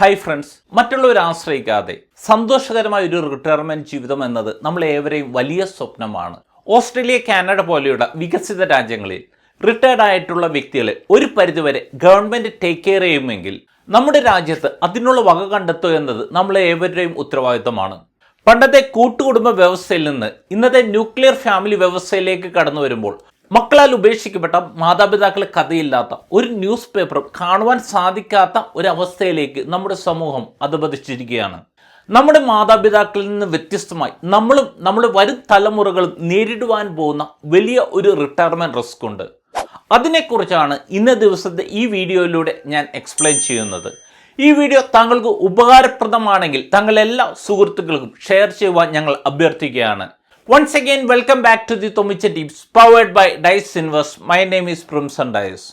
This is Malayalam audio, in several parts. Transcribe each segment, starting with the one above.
ഹായ് ഫ്രണ്ട്സ് മറ്റുള്ളവരെ ആശ്രയിക്കാതെ സന്തോഷകരമായ ഒരു റിട്ടയർമെന്റ് ജീവിതം എന്നത് നമ്മൾ ഏവരെയും വലിയ സ്വപ്നമാണ്. ഓസ്ട്രേലിയ കാനഡ പോലെയുള്ള വികസിത രാജ്യങ്ങളിൽ റിട്ടയർഡ് ആയിട്ടുള്ള വ്യക്തികളെ ഒരു പരിധിവരെ ഗവൺമെന്റ് ടേക്ക് കെയർ ചെയ്യുമെങ്കിൽ നമ്മുടെ രാജ്യത്ത് അതിനുള്ള വക കണ്ടെത്തുക എന്നത് നമ്മളെ ഏവരുടെയും ഉത്തരവാദിത്തമാണ്. പണ്ടത്തെ കൂട്ടുകുടുംബ വ്യവസ്ഥയിൽ നിന്ന് ഇന്നത്തെ ന്യൂക്ലിയർ ഫാമിലി വ്യവസ്ഥയിലേക്ക് കടന്നു വരുമ്പോൾ മക്കളാൽ ഉപേക്ഷിക്കപ്പെട്ട മാതാപിതാക്കളെ കഥയില്ലാത്ത ഒരു ന്യൂസ് പേപ്പറും കാണുവാൻ സാധിക്കാത്ത ഒരവസ്ഥയിലേക്ക് നമ്മുടെ സമൂഹം അധപതിച്ചിരിക്കുകയാണ്. നമ്മുടെ മാതാപിതാക്കളിൽ നിന്ന് വ്യത്യസ്തമായി നമ്മളും നമ്മുടെ വരും തലമുറകളും നേരിടുവാൻ പോകുന്ന വലിയ ഒരു റിട്ടയർമെന്റ് റിസ്ക് ഉണ്ട്. അതിനെക്കുറിച്ചാണ് ഇന്ന ദിവസത്തെ ഈ വീഡിയോയിലൂടെ ഞാൻ എക്സ്പ്ലെയിൻ ചെയ്യുന്നത്. ഈ വീഡിയോ താങ്കൾക്ക് ഉപകാരപ്രദമാണെങ്കിൽ താങ്കൾ എല്ലാ സുഹൃത്തുക്കൾക്കും ഷെയർ ചെയ്യുവാൻ ഞങ്ങൾ അഭ്യർത്ഥിക്കുകയാണ്. Once again, welcome back to the തൊമിച്ച tips powered by dice invest my name is Primson dice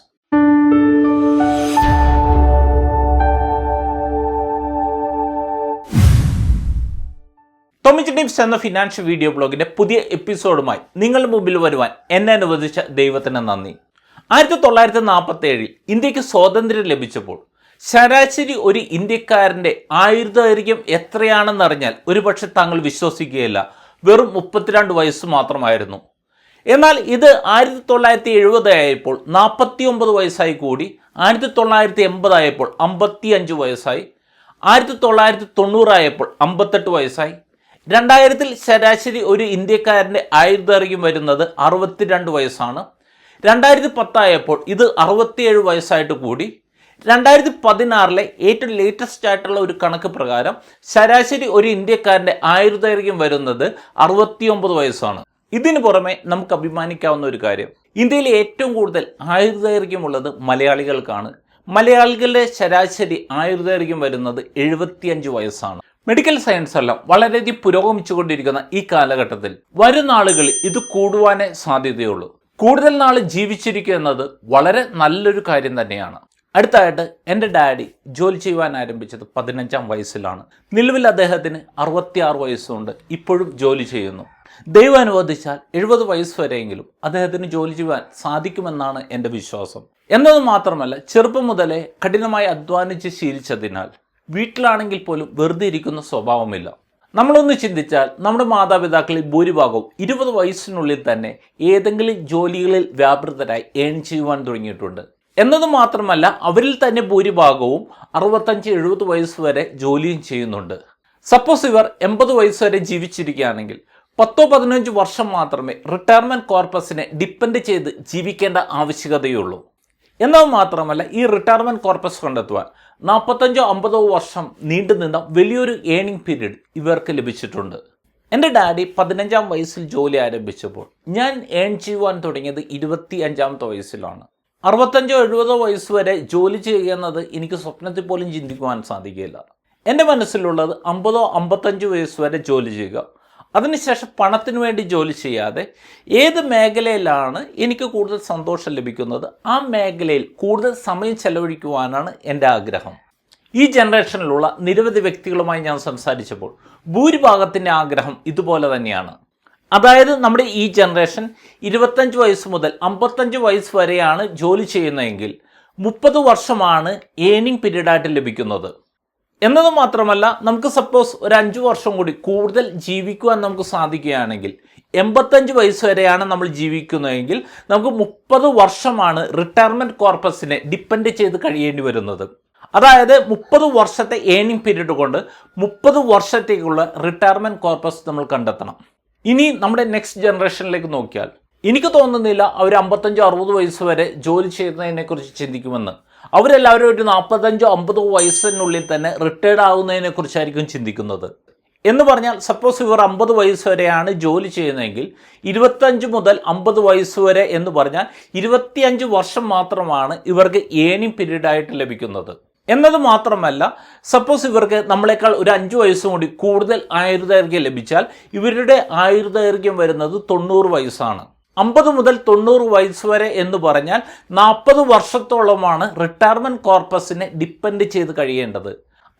ടോമിച്ച് ടിപ്സ് എന്ന ഫിനാൻഷ്യൽ വീഡിയോ ബ്ലോഗിന്റെ പുതിയ എപ്പിസോഡുമായി നിങ്ങളുടെ മുമ്പിൽ വരുവാൻ എന്നെ അനുവദിച്ച ദൈവത്തിന് നന്ദി. ആയിരത്തി തൊള്ളായിരത്തി നാൽപ്പത്തി ഏഴിൽ ഇന്ത്യയ്ക്ക് സ്വാതന്ത്ര്യം ലഭിച്ചപ്പോൾ ശരാശരി ഒരു ഇന്ത്യക്കാരന്റെ ആയുർദൈർഘ്യം എത്രയാണെന്നറിഞ്ഞാൽ ഒരുപക്ഷെ താങ്കൾ വിശ്വസിക്കുകയില്ല. വെറും മുപ്പത്തിരണ്ട് വയസ്സ് മാത്രമായിരുന്നു. എന്നാൽ ഇത് ആയിരത്തി തൊള്ളായിരത്തി എഴുപത് ആയപ്പോൾ നാൽപ്പത്തി ഒമ്പത് വയസ്സായി കൂടി ആയിരത്തി തൊള്ളായിരത്തി എൺപതായപ്പോൾ അമ്പത്തി അഞ്ച് വയസ്സായി ആയിരത്തി തൊള്ളായിരത്തി തൊണ്ണൂറായപ്പോൾ അമ്പത്തെട്ട് വയസ്സായി. രണ്ടായിരത്തിൽ ശരാശരി ഒരു ഇന്ത്യക്കാരന്റെ ആയുർദൈർഘ്യം വരുന്നത് അറുപത്തിരണ്ട് വയസ്സാണ്. രണ്ടായിരത്തി പത്തായപ്പോൾ ഇത് അറുപത്തിയേഴ് വയസ്സായിട്ട് കൂടി രണ്ടായിരത്തി പതിനാറിലെ ഏറ്റവും ലേറ്റസ്റ്റ് ആയിട്ടുള്ള ഒരു കണക്ക് പ്രകാരം ശരാശരി ഒരു ഇന്ത്യക്കാരന്റെ ആയുർദൈർഘ്യം വരുന്നത് അറുപത്തിയൊമ്പത് വയസ്സാണ്. ഇതിനു പുറമെ നമുക്ക് അഭിമാനിക്കാവുന്ന ഒരു കാര്യം. ഇന്ത്യയിൽ ഏറ്റവും കൂടുതൽ ആയുർദൈർഘ്യമുള്ളത് മലയാളികൾക്കാണ്. മലയാളികളുടെ ശരാശരി ആയുർദൈർഘ്യം വരുന്നത് എഴുപത്തിയഞ്ച് വയസ്സാണ്. മെഡിക്കൽ സയൻസ് എല്ലാം വളരെയധികം പുരോഗമിച്ചുകൊണ്ടിരിക്കുന്ന ഈ കാലഘട്ടത്തിൽ വരും നാളുകളിൽ ഇത് കൂടുവാനേ സാധ്യതയുള്ളൂ. കൂടുതൽ നാൾ ജീവിച്ചിരിക്കുക എന്നത് വളരെ നല്ലൊരു കാര്യം തന്നെയാണ്. അടുത്തായിട്ട് എന്റെ ഡാഡി ജോലി ചെയ്യുവാൻ ആരംഭിച്ചത് പതിനഞ്ചാം വയസ്സിലാണ്. നിലവിൽ അദ്ദേഹത്തിന് അറുപത്തിയാറ് വയസ്സുണ്ട്. ഇപ്പോഴും ജോലി ചെയ്യുന്നു. ദൈവം അനുവദിച്ചാൽ എഴുപത് വയസ്സ് വരെയെങ്കിലും അദ്ദേഹത്തിന് ജോലി ചെയ്യുവാൻ സാധിക്കുമെന്നാണ് എന്റെ വിശ്വാസം. എന്നത് മാത്രമല്ല ചെറുപ്പം മുതലേ കഠിനമായി അധ്വാനിച്ച് ശീലിച്ചതിനാൽ വീട്ടിലാണെങ്കിൽ പോലും വെറുതെ ഇരിക്കുന്ന സ്വഭാവമില്ല. നമ്മളൊന്ന് ചിന്തിച്ചാൽ നമ്മുടെ മാതാപിതാക്കളിൽ ഭൂരിഭാഗവും ഇരുപത് വയസ്സിനുള്ളിൽ തന്നെ ഏതെങ്കിലും ജോലികളിൽ വ്യാപൃതരായി ഏൺ ചെയ്യുവാൻ തുടങ്ങിയിട്ടുണ്ട്. എന്നത് മാത്രമല്ല അവരിൽ തന്നെ ഭൂരിഭാഗവും അറുപത്തഞ്ച് എഴുപത് വയസ്സ് വരെ ജോലിയും ചെയ്യുന്നുണ്ട്. സപ്പോസ് ഇവർ എൺപത് വയസ്സ് വരെ ജീവിച്ചിരിക്കുകയാണെങ്കിൽ പത്തോ പതിനഞ്ച് വർഷം മാത്രമേ റിട്ടയർമെന്റ് കോർപ്പസിനെ ഡിപ്പെൻഡ് ചെയ്ത് ജീവിക്കേണ്ട ആവശ്യകതയുള്ളൂ. എന്നത് മാത്രമല്ല ഈ റിട്ടയർമെന്റ് കോർപ്പസ് കണ്ടെത്തുവാൻ നാൽപ്പത്തഞ്ചോ അമ്പതോ വർഷം നീണ്ടുനിന്ന വലിയൊരു ഏണിംഗ് പീരീഡ് ഇവർക്ക് ലഭിച്ചിട്ടുണ്ട്. എന്റെ ഡാഡി പതിനഞ്ചാം വയസ്സിൽ ജോലി ആരംഭിച്ചപ്പോൾ ഞാൻ ഏൺ ചെയ്യുവാൻ തുടങ്ങിയത് ഇരുപത്തി അഞ്ചാമത്തെ വയസ്സിലാണ്. അറുപത്തഞ്ചോ എഴുപതോ വയസ്സ് വരെ ജോലി ചെയ്യുക എന്നത് എനിക്ക് സ്വപ്നത്തിൽ പോലും ചിന്തിക്കുവാൻ സാധിക്കില്ല എന്റെ മനസ്സിലുള്ളത് അമ്പതോ അമ്പത്തഞ്ചോ വയസ്സ് വരെ ജോലി ചെയ്യുക. അതിനുശേഷം പണത്തിന് വേണ്ടി ജോലി ചെയ്യാതെ ഏത് മേഖലയിലാണ് എനിക്ക് കൂടുതൽ സന്തോഷം ലഭിക്കുന്നത്? ആ മേഖലയിൽ കൂടുതൽ സമയം ചെലവഴിക്കുവാനാണ് എന്റെ ആഗ്രഹം. ഈ ജനറേഷനിലുള്ള നിരവധി വ്യക്തികളുമായി ഞാൻ സംസാരിച്ചപ്പോൾ ഭൂരിഭാഗത്തിന്റെ ആഗ്രഹം ഇതുപോലെ തന്നെയാണ്. അതായത് നമ്മുടെ ഈ ജനറേഷൻ ഇരുപത്തഞ്ച് വയസ്സ് മുതൽ അമ്പത്തഞ്ച് വയസ്സ് വരെയാണ് ജോലി ചെയ്യുന്നതെങ്കിൽ മുപ്പത് വർഷമാണ് ഏണിംഗ് പീരീഡായിട്ട് ലഭിക്കുന്നത്. എന്നത് മാത്രമല്ല നമുക്ക് സപ്പോസ് ഒരു അഞ്ച് വർഷം കൂടി കൂടുതൽ ജീവിക്കുവാൻ നമുക്ക് സാധിക്കുകയാണെങ്കിൽ എൺപത്തഞ്ച് വയസ്സ് വരെയാണ് നമ്മൾ ജീവിക്കുന്നതെങ്കിൽ നമുക്ക് മുപ്പത് വർഷമാണ് റിട്ടയർമെന്റ് കോർപ്പസിനെ ഡിപ്പെൻഡ് ചെയ്ത് കഴിയേണ്ടി വരുന്നത്. അതായത് മുപ്പത് വർഷത്തെ ഏണിംഗ് പീരീഡ് കൊണ്ട് മുപ്പത് വർഷത്തേക്കുള്ള റിട്ടയർമെന്റ് കോർപ്പസ് നമ്മൾ കണ്ടെത്തണം. ഇനി നമ്മുടെ നെക്സ്റ്റ് ജനറേഷനിലേക്ക് നോക്കിയാൽ എനിക്ക് തോന്നുന്നില്ല അവർ അമ്പത്തഞ്ചോ അറുപത് വയസ്സ് വരെ ജോലി ചെയ്യുന്നതിനെ കുറിച്ച് ചിന്തിക്കുമെന്ന്. അവരെല്ലാവരും ഒരു നാൽപ്പത്തഞ്ചോ അമ്പതോ വയസ്സിനുള്ളിൽ തന്നെ റിട്ടയർഡ് ആകുന്നതിനെ കുറിച്ചായിരിക്കും ചിന്തിക്കുന്നത്. എന്ന് പറഞ്ഞാൽ സപ്പോസ് ഇവർ അമ്പത് വയസ്സ് വരെയാണ് ജോലി ചെയ്യുന്നതെങ്കിൽ ഇരുപത്തഞ്ച് മുതൽ അമ്പത് വയസ്സ് വരെ എന്ന് പറഞ്ഞാൽ ഇരുപത്തിയഞ്ച് വർഷം മാത്രമാണ് ഇവർക്ക് ഏണിംഗ് പീരീഡായിട്ട് ലഭിക്കുന്നത്. എന്നത് മാത്രമല്ല സപ്പോസ് ഇവർക്ക് നമ്മളെക്കാൾ ഒരു അഞ്ച് വയസ്സും കൂടി കൂടുതൽ ആയുർദൈർഘ്യം ലഭിച്ചാൽ ഇവരുടെ ആയുർദൈർഘ്യം വരുന്നത് തൊണ്ണൂറ് വയസ്സാണ്. അമ്പത് മുതൽ തൊണ്ണൂറ് വയസ്സ് വരെ എന്ന് പറഞ്ഞാൽ നാൽപ്പത് വർഷത്തോളമാണ് റിട്ടയർമെന്റ് കോർപ്പസിനെ ഡിപ്പെൻഡ് ചെയ്ത് കഴിയേണ്ടത്.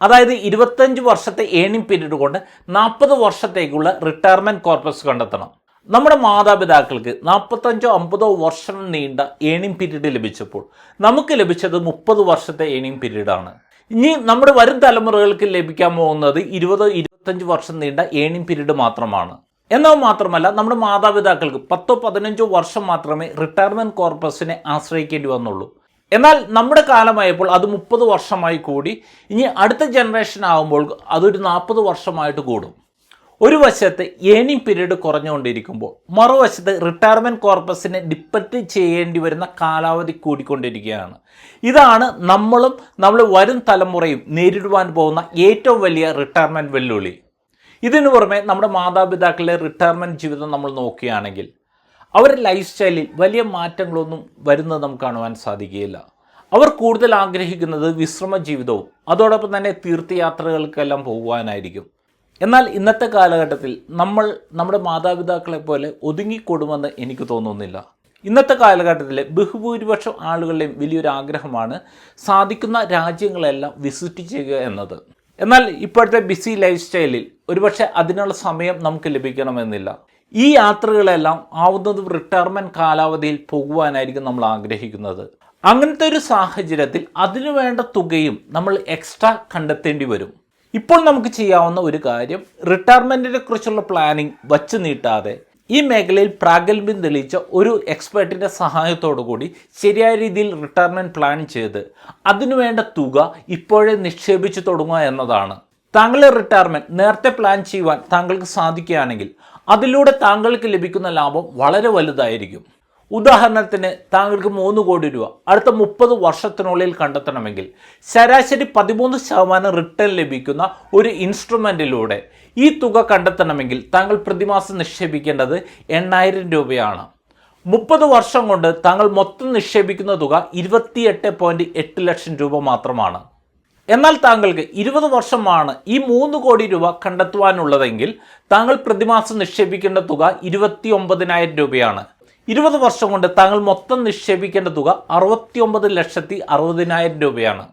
അതായത് ഇരുപത്തഞ്ച് വർഷത്തെ ഏണിംഗ് പീരീഡ് കൊണ്ട് നാൽപ്പത് വർഷത്തേക്കുള്ള റിട്ടയർമെന്റ് കോർപ്പസ് കണ്ടെത്തണം. നമ്മുടെ മാതാപിതാക്കൾക്ക് നാൽപ്പത്തഞ്ചോ അമ്പതോ വർഷം നീണ്ട ഏണിംഗ് പീരീഡ് ലഭിച്ചപ്പോൾ നമുക്ക് ലഭിച്ചത് മുപ്പത് വർഷത്തെ ഏണിംഗ് പീരീഡാണ്. ഇനി നമ്മുടെ വരും തലമുറകൾക്ക് ലഭിക്കാൻ പോകുന്നത് ഇരുപത് ഇരുപത്തഞ്ച് വർഷം നീണ്ട ഏണിംഗ് പീരീഡ് മാത്രമാണ്. എന്നാൽ മാത്രമല്ല നമ്മുടെ മാതാപിതാക്കൾക്ക് പത്തോ പതിനഞ്ചോ വർഷം മാത്രമേ റിട്ടയർമെന്റ് കോർപ്പസിനെ ആശ്രയിക്കേണ്ടി വന്നുള്ളൂ. എന്നാൽ നമ്മുടെ കാലമായപ്പോൾ അത് മുപ്പത് വർഷമായി കൂടി. ഇനി അടുത്ത ജനറേഷൻ ആകുമ്പോൾ അതൊരു നാൽപ്പത് വർഷമായിട്ട് കൂടും. ഒരു വശത്ത് ഏണിംഗ് പീരീഡ് കുറഞ്ഞുകൊണ്ടിരിക്കുമ്പോൾ മറുവശത്ത് റിട്ടയർമെന്റ് കോർപ്പസിനെ ഡിപ്പെൻഡ് ചെയ്യേണ്ടി വരുന്ന കാലാവധി കൂടിക്കൊണ്ടിരിക്കുകയാണ്. ഇതാണ് നമ്മളും നമ്മൾ വരും തലമുറയും നേരിടുവാൻ പോകുന്ന ഏറ്റവും വലിയ റിട്ടയർമെന്റ് വെല്ലുവിളി. ഇതിനു പുറമെ നമ്മുടെ മാതാപിതാക്കളുടെ റിട്ടയർമെന്റ് ജീവിതം നമ്മൾ നോക്കുകയാണെങ്കിൽ അവരുടെ ലൈഫ് സ്റ്റൈലിൽ വലിയ മാറ്റങ്ങളൊന്നും വരുന്നത് നമുക്ക് കാണുവാൻ സാധിക്കുകയില്ല. അവർ കൂടുതൽ ആഗ്രഹിക്കുന്നത് വിശ്രമ ജീവിതവും അതോടൊപ്പം തന്നെ തീർത്ഥയാത്രകൾക്കെല്ലാം പോകുവാനായിരിക്കും. എന്നാൽ ഇന്നത്തെ കാലഘട്ടത്തിൽ നമ്മൾ നമ്മുടെ മാതാപിതാക്കളെ പോലെ ഒതുങ്ങിക്കൂടുമെന്ന് എനിക്ക് തോന്നുന്നില്ല. ഇന്നത്തെ കാലഘട്ടത്തിലെ ബഹുഭൂരിപക്ഷം ആളുകളുടെയും വലിയൊരു ആഗ്രഹമാണ് സാധിക്കുന്ന രാജ്യങ്ങളെല്ലാം വിസിറ്റ് ചെയ്യുക എന്നത്. എന്നാൽ ഇപ്പോഴത്തെ ബിസി ലൈഫ് സ്റ്റൈലിൽ ഒരുപക്ഷെ അതിനുള്ള സമയം നമുക്ക് ലഭിക്കണമെന്നില്ല. ഈ യാത്രകളെല്ലാം ആവുന്നതും റിട്ടയർമെന്റ് കാലാവധിയിൽ പോകുവാനായിരിക്കും നമ്മൾ ആഗ്രഹിക്കുന്നത്. അങ്ങനത്തെ ഒരു സാഹചര്യത്തിൽ അതിനു വേണ്ട തുകയും നമ്മൾ എക്സ്ട്രാ കണ്ടെത്തേണ്ടി വരും. ഇപ്പോൾ നമുക്ക് ചെയ്യാവുന്ന ഒരു കാര്യം റിട്ടയർമെന്റിനെ കുറിച്ചുള്ള പ്ലാനിങ് വച്ചു നീട്ടാതെ ഈ മേഖലയിൽ പ്രാഗൽഭ്യം തെളിയിച്ച ഒരു എക്സ്പേർട്ടിന്റെ സഹായത്തോടു കൂടി ശരിയായ രീതിയിൽ റിട്ടയർമെന്റ് പ്ലാൻ ചെയ്ത് അതിനുവേണ്ട തുക ഇപ്പോഴേ നിക്ഷേപിച്ചു തുടങ്ങുക എന്നതാണ്. താങ്കളുടെ റിട്ടയർമെന്റ് നേരത്തെ പ്ലാൻ ചെയ്യുവാൻ താങ്കൾക്ക് സാധിക്കുകയാണെങ്കിൽ അതിലൂടെ താങ്കൾക്ക് ലഭിക്കുന്ന ലാഭം വളരെ വലുതായിരിക്കും. ഉദാഹരണത്തിന് താങ്കൾക്ക് മൂന്ന് കോടി രൂപ അടുത്ത മുപ്പത് വർഷത്തിനുള്ളിൽ കണ്ടെത്തണമെങ്കിൽ ശരാശരി പതിമൂന്ന് ശതമാനം റിട്ടേൺ ലഭിക്കുന്ന ഒരു ഇൻസ്ട്രുമെന്റിലൂടെ ഈ തുക കണ്ടെത്തണമെങ്കിൽ താങ്കൾ പ്രതിമാസം നിക്ഷേപിക്കേണ്ടത് എണ്ണായിരം രൂപയാണ്. മുപ്പത് വർഷം കൊണ്ട് താങ്കൾ മൊത്തം നിക്ഷേപിക്കുന്ന തുക ഇരുപത്തിയെട്ട് പോയിന്റ് എട്ട് ലക്ഷം രൂപ മാത്രമാണ്. എന്നാൽ താങ്കൾക്ക് ഇരുപത് വർഷമാണ് ഈ മൂന്ന് കോടി രൂപ കണ്ടെത്തുവാനുള്ളതെങ്കിൽ താങ്കൾ പ്രതിമാസം നിക്ഷേപിക്കേണ്ട തുക ഇരുപത്തി ഒമ്പതിനായിരം രൂപയാണ്. ഇരുപത് വർഷം കൊണ്ട് താങ്കൾ മൊത്തം നിക്ഷേപിക്കേണ്ട തുക അറുപത്തിയൊമ്പത് ലക്ഷത്തി അറുപതിനായിരം രൂപയാണ്.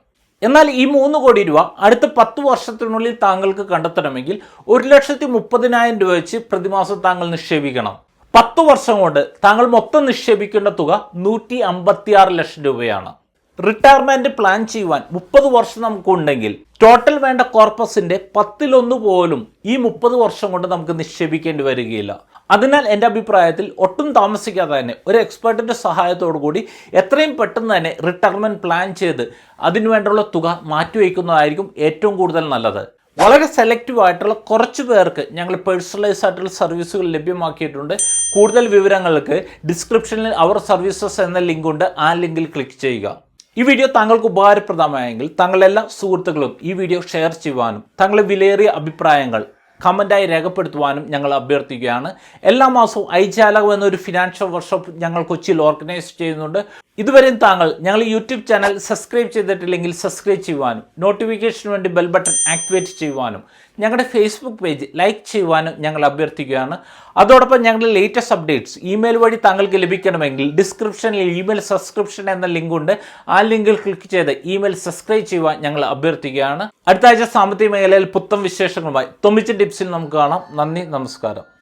എന്നാൽ ഈ മൂന്ന് കോടി രൂപ അടുത്ത പത്ത് വർഷത്തിനുള്ളിൽ താങ്കൾക്ക് കണ്ടെത്തണമെങ്കിൽ ഒരു ലക്ഷത്തി മുപ്പതിനായിരം രൂപ വെച്ച് പ്രതിമാസം താങ്കൾ നിക്ഷേപിക്കണം. പത്ത് വർഷം കൊണ്ട് താങ്കൾ മൊത്തം നിക്ഷേപിക്കേണ്ട തുക നൂറ്റി അമ്പത്തിയാറ് ലക്ഷം രൂപയാണ്. റിട്ടയർമെന്റ് പ്ലാൻ ചെയ്യുവാൻ മുപ്പത് വർഷം നമുക്കുണ്ടെങ്കിൽ ടോട്ടൽ വേണ്ട കോർപ്പസിന്റെ പത്തിലൊന്ന് പോലും ഈ മുപ്പത് വർഷം കൊണ്ട് നമുക്ക് നിക്ഷേപിക്കേണ്ടി വരികയില്ല. അതിനാൽ എന്റെ അഭിപ്രായത്തിൽ ഒട്ടും താമസിക്കാതെ തന്നെ ഒരു എക്സ്പേർട്ടിന്റെ സഹായത്തോടു കൂടി എത്രയും പെട്ടെന്ന് തന്നെ റിട്ടയർമെന്റ് പ്ലാൻ ചെയ്ത് അതിനുവേണ്ടുള്ള തുക മാറ്റിവെക്കുന്നതായിരിക്കും ഏറ്റവും കൂടുതൽ നല്ലത്. വളരെ സെലക്റ്റീവ് ആയിട്ടുള്ള കുറച്ച് പേർക്ക് ഞങ്ങൾ പേഴ്സണലൈസ് ആയിട്ടുള്ള സർവീസുകൾ ലഭ്യമാക്കിയിട്ടുണ്ട്. കൂടുതൽ വിവരങ്ങൾക്ക് ഡിസ്ക്രിപ്ഷനിൽ അവർ സർവീസസ് എന്ന ലിങ്ക് ഉണ്ട്. ആ ലിങ്കിൽ ക്ലിക്ക് ചെയ്യുക. ഈ വീഡിയോ താങ്കൾക്ക് ഉപകാരപ്രദമായെങ്കിൽ താങ്കളെല്ലാ സുഹൃത്തുക്കളും ഈ വീഡിയോ ഷെയർ ചെയ്യുവാനും തങ്ങളുടെ വിലയേറിയ അഭിപ്രായങ്ങൾ കമന്റായി രേഖപ്പെടുത്തുവാനും ഞങ്ങൾ അഭ്യർത്ഥിക്കുകയാണ്. എല്ലാ മാസവും ഐചാലകം എന്നൊരു ഫിനാൻഷ്യൽ വർക്ക്ഷോപ്പ് ഞങ്ങൾ കൊച്ചിയിൽ ഓർഗനൈസ് ചെയ്യുന്നുണ്ട്. ഇതുവരെയും താങ്കൾ ഞങ്ങൾ യൂട്യൂബ് ചാനൽ സബ്സ്ക്രൈബ് ചെയ്തിട്ടില്ലെങ്കിൽ സബ്സ്ക്രൈബ് ചെയ്യുവാനും നോട്ടിഫിക്കേഷന് വേണ്ടി ബെൽ ബട്ടൺ ആക്ടിവേറ്റ് ചെയ്യുവാനും ഞങ്ങളുടെ ഫേസ്ബുക്ക് പേജ് ലൈക്ക് ചെയ്യുവാനും ഞങ്ങൾ അഭ്യർത്ഥിക്കുകയാണ്. അതോടൊപ്പം ഞങ്ങളുടെ ലേറ്റസ്റ്റ് അപ്ഡേറ്റ്സ് ഇമെയിൽ വഴി താങ്കൾക്ക് ലഭിക്കണമെങ്കിൽ ഡിസ്ക്രിപ്ഷനിൽ ഇമെയിൽ സബ്സ്ക്രിപ്ഷൻ എന്ന ലിങ്ക് ഉണ്ട്. ആ ലിങ്കിൽ ക്ലിക്ക് ചെയ്ത് ഇമെയിൽ സബ്സ്ക്രൈബ് ചെയ്യുവാൻ ഞങ്ങൾ അഭ്യർത്ഥിക്കുകയാണ്. അടുത്ത ആഴ്ച സാമ്പത്തിക മേഖലയിൽ പുത്തം വിശേഷങ്ങളുമായി തൊമ്മിച്ച ടിപ്സിൽ നമുക്ക് കാണാം. നന്ദി നമസ്കാരം.